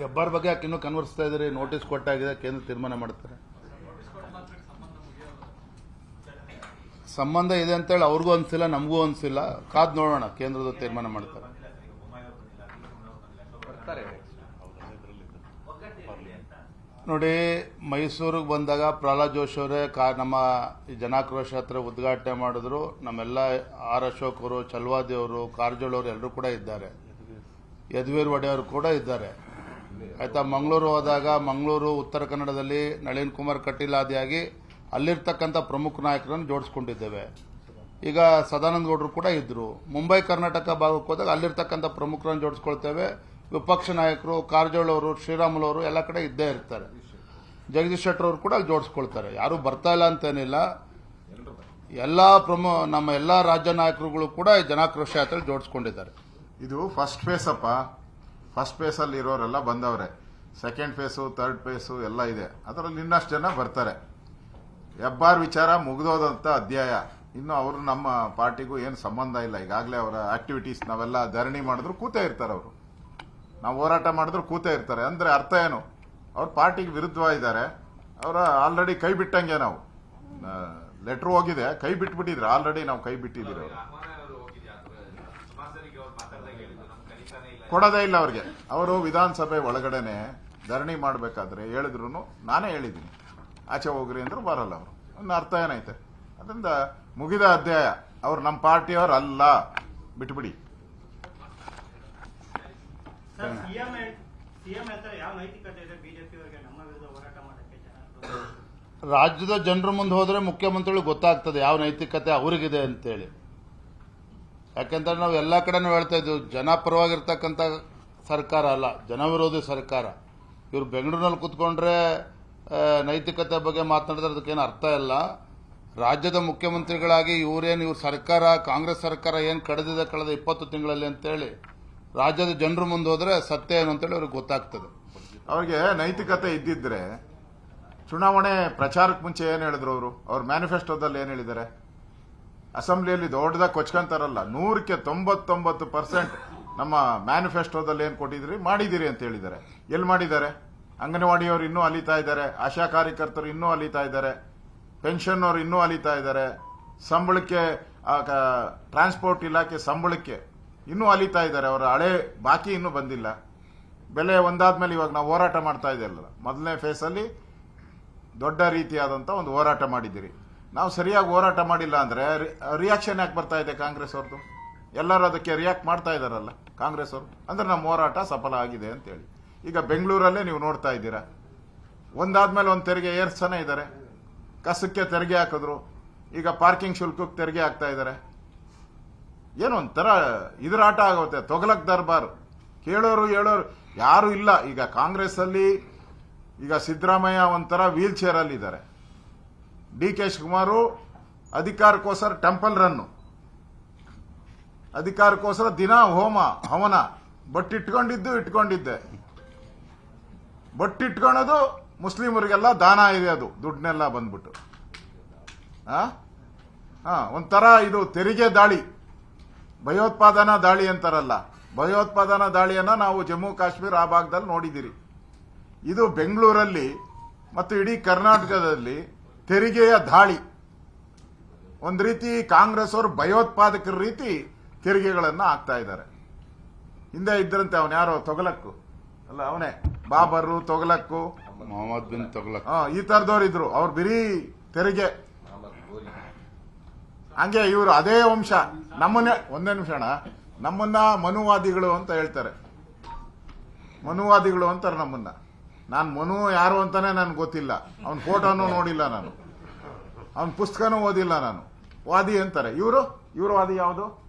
ಹೆಬ್ಬಾರ್ ಬಗ್ಗೆ ಯಾಕೆ ಇನ್ನೂ ಕನ್ವರ್ಸ್ತಾ ಇದ್ದೀರಿ? ನೋಟಿಸ್ ಕೊಟ್ಟಾಗಿದೆ ಕೇಂದ್ರ ತೀರ್ಮಾನ ಮಾಡ್ತಾರೆ. ಸಂಬಂಧ ಇದೆ ಅಂತೇಳಿ ಅವ್ರಿಗೂ ಅನಿಸಿಲ್ಲ ನಮಗೂ ಅನಿಸಿಲ್ಲ. ಕಾದ್ ನೋಡೋಣ ಕೇಂದ್ರದ ತೀರ್ಮಾನ ಮಾಡ್ತಾರೆ. ನೋಡಿ ಮೈಸೂರಿಗೆ ಬಂದಾಗ ಪ್ರಹ್ಲಾದ್ ಜೋಶಿ ಅವರೇ ಕಾ ನಮ್ಮ ಈ ಜನಾಕ್ರೋಶ ಹತ್ರ ಉದ್ಘಾಟನೆ ಮಾಡಿದ್ರು. ನಮ್ಮೆಲ್ಲ ಆರ್ ಅಶೋಕ್ ಅವರು ಚಲ್ವಾದಿ ಅವರು ಕಾರಜೋಳವರು ಎಲ್ಲರೂ ಕೂಡ ಇದ್ದಾರೆ. ಯದುವೀರ್ ಒಡೆಯವರು ಕೂಡ ಇದ್ದಾರೆ. ಆಯ್ತಾ, ಮಂಗಳೂರು ಹೋದಾಗ ಮಂಗಳೂರು, ಉತ್ತರ ಕನ್ನಡದಲ್ಲಿ ನಳಿನ್ ಕುಮಾರ್ ಕಟೀಲಾದಿಯಾಗಿ ಅಲ್ಲಿರ್ತಕ್ಕಂಥ ಪ್ರಮುಖ ನಾಯಕರನ್ನು ಜೋಡಿಸ್ಕೊಂಡಿದ್ದೇವೆ. ಈಗ ಸದಾನಂದ ಗೌಡರು ಕೂಡ ಇದ್ದರು ಮುಂಬೈ, ಕರ್ನಾಟಕ ಭಾಗಕ್ಕೆ ಹೋದಾಗ ಅಲ್ಲಿರ್ತಕ್ಕಂಥ ಪ್ರಮುಖರನ್ನು ಜೋಡಿಸ್ಕೊಳ್ತೇವೆ. ವಿಪಕ್ಷ ನಾಯಕರು, ಕಾರಜೋಳ ಅವರು, ಶ್ರೀರಾಮುಲು ಅವರು ಎಲ್ಲ ಕಡೆ ಇದ್ದೇ ಇರ್ತಾರೆ. ಜಗದೀಶ್ ಶೆಟ್ಟರ್ ಅವರು ಕೂಡ ಅಲ್ಲಿ ಜೋಡಿಸ್ಕೊಳ್ತಾರೆ. ಯಾರು ಬರ್ತಾ ಇಲ್ಲ ಅಂತೇನಿಲ್ಲ. ಎಲ್ಲ ಪ್ರಮು, ನಮ್ಮ ಎಲ್ಲ ರಾಜ್ಯ ನಾಯಕರುಗಳು ಕೂಡ ಜನಾಕ್ರೋಶ ಯಾತ್ರೆ ಜೋಡಿಸ್ಕೊಂಡಿದ್ದಾರೆ. ಇದು ಫಸ್ಟ್ ಫೇಸ್ ಅಪ್ಪ. ಫಸ್ಟ್ ಫೇಸ್ ಅಲ್ಲಿ ಇರೋರೆಲ್ಲ ಬಂದವ್ರೆ. ಸೆಕೆಂಡ್ ಫೇಸು ಥರ್ಡ್ ಫೇಸು ಎಲ್ಲ ಇದೆ. ಅದರಲ್ಲಿ ಇನ್ನಷ್ಟು ಜನ ಬರ್ತಾರೆ. ಹೆಬ್ಬಾರ್ ವಿಚಾರ ಮುಗಿದೋದಂತ ಅಧ್ಯಾಯ. ಇನ್ನು ಅವರು ನಮ್ಮ ಪಾರ್ಟಿಗೂ ಏನು ಸಂಬಂಧ ಇಲ್ಲ. ಈಗಾಗಲೇ ಅವರ ಆಕ್ಟಿವಿಟೀಸ್ ನಾವೆಲ್ಲ ಧರಣಿ ಮಾಡಿದ್ರು ಕೂತೇ ಇರ್ತಾರೆ ಅವರು. ನಾವು ಹೋರಾಟ ಮಾಡಿದ್ರು ಕೂತೇ ಇರ್ತಾರೆ. ಅಂದರೆ ಅರ್ಥ ಏನು? ಅವ್ರ ಪಾರ್ಟಿಗೆ ವಿರುದ್ಧವಾಗಿದ್ದಾರೆ. ಅವರ ಆಲ್ರೆಡಿ ಕೈ ಬಿಟ್ಟಂಗೆ ನಾವು. ಲೆಟ್ರ್ ಹೋಗಿದೆ. ಕೈ ಬಿಟ್ಬಿಟ್ಟಿದ್ರೆ ಆಲ್ರೆಡಿ ನಾವು ಕೈ ಬಿಟ್ಟಿದ್ದೀರಿ ಅವ್ರು. ಕೊಡೋದೇ ಇಲ್ಲ ಅವ್ರಿಗೆ. ಅವರು ವಿಧಾನಸಭೆ ಒಳಗಡೆನೆ ಧರಣಿ ಮಾಡಬೇಕಾದ್ರೆ ಹೇಳಿದ್ರು ನಾನೇ ಹೇಳಿದ್ದೀನಿ. ಆಚೆ ಹೋಗ್ರಿ ಅಂದ್ರೆ ಬರಲ್ಲ ಅವರು. ಒಂದು ಅರ್ಥ ಏನೈತೆ? ಅದರಿಂದ ಮುಗಿದ ಅಧ್ಯಾಯ. ಅವ್ರು ನಮ್ಮ ಪಾರ್ಟಿಯವ್ರು ಅಲ್ಲ ಬಿಟ್ಬಿಡಿ. ಸರ್ ಸಿಎಂ ಸಿಎಂ ಹೇಳ್ತಾರೆ ಯಾವ ನೈತಿಕತೆ ಇದೆ ಬಿಜೆಪಿ ಅವರಿಗೆ ನಮ್ಮ ವಿರುದ್ಧ ಹೋರಾಟ ಮಾಡಕ್ಕೆ ಜನ ರಾಜ್ಯದ ಜನರ ಮುಂದೆ ಹೋದ್ರೆ ಮುಖ್ಯಮಂತ್ರಿಗಳು ಗೊತ್ತಾಗ್ತದೆ ಯಾವ ನೈತಿಕತೆ ಅವರಿಗಿದೆ ಅಂತೇಳಿ. ಯಾಕೆಂದ್ರೆ ನಾವು ಎಲ್ಲ ಕಡೆನೂ ಹೇಳ್ತಾ ಇದ್ದೀವಿ ಜನ ಸರ್ಕಾರ ಅಲ್ಲ ಜನವಿರೋಧಿ ಸರ್ಕಾರ. ಇವರು ಬೆಂಗಳೂರಿನಲ್ಲಿ ಕೂತ್ಕೊಂಡ್ರೆ ನೈತಿಕತೆ ಬಗ್ಗೆ ಮಾತನಾಡಿದ್ರೆ ಅದಕ್ಕೇನು ಅರ್ಥ ಇಲ್ಲ. ರಾಜ್ಯದ ಮುಖ್ಯಮಂತ್ರಿಗಳಾಗಿ ಇವರೇನು ಇವ್ರ ಸರ್ಕಾರ, ಕಾಂಗ್ರೆಸ್ ಸರ್ಕಾರ ಏನು ಕಳೆದಿದೆ ಕಳೆದ ಇಪ್ಪತ್ತು ತಿಂಗಳಲ್ಲಿ ಅಂತೇಳಿ ರಾಜ್ಯದ ಜನರ ಮುಂದೆ ಹೋದರೆ ಸತ್ಯ ಏನು ಅಂತೇಳಿ ಅವ್ರಿಗೆ ಗೊತ್ತಾಗ್ತದೆ. ಅವರಿಗೆ ನೈತಿಕತೆ ಇದ್ದಿದ್ರೆ ಚುನಾವಣೆ ಪ್ರಚಾರಕ್ಕೆ ಮುಂಚೆ ಏನು ಹೇಳಿದ್ರು ಅವರು? ಅವ್ರ ಮ್ಯಾನಿಫೆಸ್ಟೋದಲ್ಲಿ ಏನು ಹೇಳಿದ್ದಾರೆ? ಅಸೆಂಬ್ಲಿಯಲ್ಲಿ ದೊಡ್ಡದಾಗ ಕೊಚ್ಕೊಂತಾರಲ್ಲ, ನೂರಕ್ಕೆ ತೊಂಬತ್ತೊಂಬತ್ತು ಪರ್ಸೆಂಟ್ ನಮ್ಮ ಮ್ಯಾನಿಫೆಸ್ಟೋದಲ್ಲಿ ಏನು ಕೊಟ್ಟಿದ್ರಿ ಮಾಡಿದಿರಿ ಅಂತ ಹೇಳಿದ್ದಾರೆ. ಎಲ್ಲಿ ಮಾಡಿದ್ದಾರೆ? ಅಂಗನವಾಡಿಯವರು ಇನ್ನೂ ಅಲಿತಾ ಇದ್ದಾರೆ, ಆಶಾ ಕಾರ್ಯಕರ್ತರು ಇನ್ನೂ ಅಲಿತಾ ಇದ್ದಾರೆ ಪೆನ್ಷನ್ ಅವರು ಇನ್ನೂ ಅಲಿತಾ ಇದ್ದಾರೆ, ಸಂಬಳಕ್ಕೆ ಟ್ರಾನ್ಸ್ಪೋರ್ಟ್ ಇಲಾಖೆ ಸಂಬಳಕ್ಕೆ ಇನ್ನೂ ಅಲಿತಾ ಇದ್ದಾರೆ, ಅವರ ಹಳೆ ಬಾಕಿ ಇನ್ನೂ ಬಂದಿಲ್ಲ. ಬೆಲೆ ಒಂದಾದ್ಮೇಲೆ ಇವಾಗ ನಾವು ಹೋರಾಟ ಮಾಡ್ತಾ ಇದೆಯಲ್ಲ ಮೊದಲನೇ ಫೇಸಲ್ಲಿ ದೊಡ್ಡ ರೀತಿಯಾದಂಥ ಒಂದು ಹೋರಾಟ ಮಾಡಿದ್ದೀರಿ. ನಾವು ಸರಿಯಾಗಿ ಹೋರಾಟ ಮಾಡಿಲ್ಲ ಅಂದ್ರೆ ರಿಯಾಕ್ಷನ್ ಯಾಕೆ ಬರ್ತಾ ಇದೆ ಕಾಂಗ್ರೆಸ್ ಅವ್ರದ್ದು ಎಲ್ಲರೂ ಅದಕ್ಕೆ ರಿಯಾಕ್ಟ್ ಮಾಡ್ತಾ ಇದ್ದಾರಲ್ಲ ಕಾಂಗ್ರೆಸ್ ಅವರು. ಅಂದ್ರೆ ನಮ್ಮ ಹೋರಾಟ ಸಫಲ ಆಗಿದೆ ಅಂತೇಳಿ. ಈಗ ಬೆಂಗಳೂರಲ್ಲೇ ನೀವು ನೋಡ್ತಾ ಇದ್ದೀರಾ. ಒಂದಾದ್ಮೇಲೆ ಒಂದು ತೆರಿಗೆ ಏರ್ಸ್ತಾನೆ ಇದ್ದಾರೆ ಕಸಕ್ಕೆ ತೆರಿಗೆ ಹಾಕಿದ್ರು. ಈಗ ಪಾರ್ಕಿಂಗ್ ಶುಲ್ಕಕ್ಕೆ ತೆರಿಗೆ ಹಾಕ್ತಾ ಇದ್ದಾರೆ ಏನೋ ಒಂಥರ ಇದ್ರ ಆಟ ಆಗುತ್ತೆ. ತೊಗಲಕ್ ದರ್ಬಾರ್. ಕೇಳೋರು ಹೇಳೋರು. ಯಾರು ಇಲ್ಲ. ಈಗ ಕಾಂಗ್ರೆಸ್ ಅಲ್ಲಿ ಈಗ ಸಿದ್ದರಾಮಯ್ಯ ಒಂಥರ ವೀಲ್ ಇದ್ದಾರೆ ಡಿ ಕೆ ಶಿವಕುಮಾರು ಅಧಿಕಾರಕ್ಕೋಸ್ಕರ ಟೆಂಪಲ್ ರನ್ನು. ಅಧಿಕಾರಕ್ಕೋಸ್ಕರ ದಿನ ಹೋಮ ಹವನ. ಬಟ್ಟಿಟ್ಕೊಂಡಿದ್ದು ಇಟ್ಕೊಂಡಿದ್ದೆ. ಬಟ್ಟಿಟ್ಕೊಳೋದು ಮುಸ್ಲಿಮರಿಗೆಲ್ಲ ದಾನ ಇದೆ ಅದು ದುಡ್ಡನ್ನೆಲ್ಲ ಬಂದ್ಬಿಟ್ಟು? ಆ, ಒಂಥರ ಇದು ತೆರಿಗೆ ದಾಳಿ. ಭಯೋತ್ಪಾದನಾ ದಾಳಿ ಅಂತಾರಲ್ಲ. ಭಯೋತ್ಪಾದನಾ ದಾಳಿಯನ್ನ ನಾವು ಜಮ್ಮು ಕಾಶ್ಮೀರ ಆ ಭಾಗದಲ್ಲಿ ನೋಡಿದ್ದೀರಿ. ಇದು ಬೆಂಗಳೂರಲ್ಲಿ ಮತ್ತು ಇಡೀ ಕರ್ನಾಟಕದಲ್ಲಿ ತೆರಿಗೆಯ ದಾಳಿ. ಒಂದು ರೀತಿ ಕಾಂಗ್ರೆಸ್ ಅವರು ಭಯೋತ್ಪಾದಕರ ರೀತಿ ತೆರಿಗೆಗಳನ್ನು ಹಾಕ್ತಾ ಇದ್ದಾರೆ. ಹಿಂದೆ ಇದ್ರಂತೆ ಅವನ್ ಯಾರೋ ತೊಗಲಕ್ಕು. ಅಲ್ಲ ಅವನೇ. ಬಾಬರ್ ತೊಗಲಕ್ಕು. ಮೊಹಮ್ಮದ್ ಬಿನ್ ತೊಗಲಕ್ ಈ ತರದವ್ರು ಇದ್ರು. ಅವ್ರು ಬಿರಿ ತೆರಿಗೆ. ಹಂಗೆ ಇವರು ಅದೇ ವಂಶ. ನಮ್ಮನ್ನೇ ಒಂದೇ ನಿಮಿಷ ನಮ್ಮನ್ನ ಮನುವಾದಿಗಳು ಅಂತ ಹೇಳ್ತಾರೆ. ಮನುವಾದಿಗಳು ಅಂತಾರೆ ನಮ್ಮನ್ನ. ನಾನು ಮನು ಯಾರು ಅಂತಾನೆ ನನ್ಗೆ ಗೊತ್ತಿಲ್ಲ. ಅವನ ಫೋಟೋನೂ ನೋಡಿಲ್ಲ ನಾನು. ಅವನ ಪುಸ್ತಕನೂ ಓದಿಲ್ಲ ನಾನು. ವಾದಿ ಅಂತಾರೆ. ಇವರು? ಇವರು ವಾದಿ ಯಾವುದು?